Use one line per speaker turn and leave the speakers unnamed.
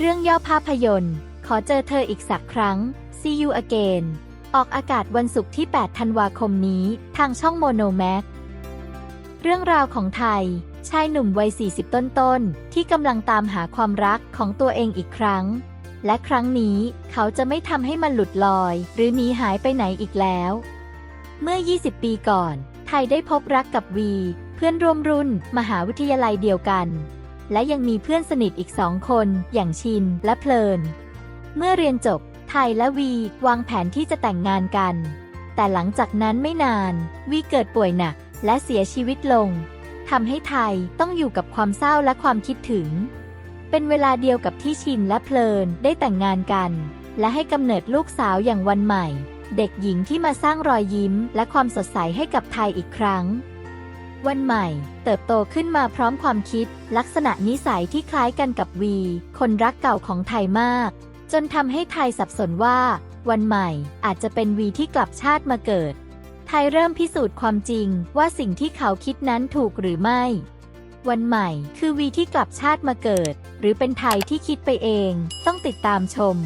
เรื่องย่อภาพยนตร์ ขอเจอเธออีกสักครั้ง See you again ออกอากาศวันศุกร์ที่ 8 ธันวาคมนี้ ทางช่องโมโนแม็กเรื่องราวของไทย ชายหนุ่มวัย 40 ต้นๆ ที่กำลังตามหาความรักของตัวเองอีกครั้ง และครั้งนี้เขาจะไม่ทำให้มันหลุดลอย หรือหนีหายไปไหนอีกแล้ว เมื่อ 20 ปีก่อน ไทยได้พบรักกับวี เพื่อนร่วมรุ่น มหาวิทยาลัยเดียวกัน และยังมีเพื่อนสนิทอีกสองคน อย่างชินและเพลิน เมื่อเรียนจบ ไทยและวี วางแผนที่จะแต่งงานกัน แต่หลังจากนั้นไม่นาน วีเกิดป่วยหนัก และเสียชีวิตลงทำให้ไทยต้องอยู่กับความเศร้าและความคิดถึง เป็นเวลาเดียวกับที่ชินและเพลินได้แต่งงานกัน และให้กำเนิดลูกสาวอย่างวันใหม่ เด็กหญิงที่มาสร้างรอยยิ้ม และความสดใสให้กับไทยอีกครั้ง วันใหม่ เติบโตขึ้นมาพร้อมความคิด ลักษณะนิสัยที่คล้ายกันกับวี คนรักเก่าของไทยมาก จนทำให้ไทยสับสนว่า วันใหม่อาจจะเป็นวีที่กลับชาติมาเกิด ไทยเริ่มพิสูจน์ความจริงว่าสิ่งที่เขาคิดนั้นถูกหรือไม่ วันใหม่คือวีที่กลับชาติมาเกิด หรือเป็นไทยที่คิดไปเอง ต้องติดตามชม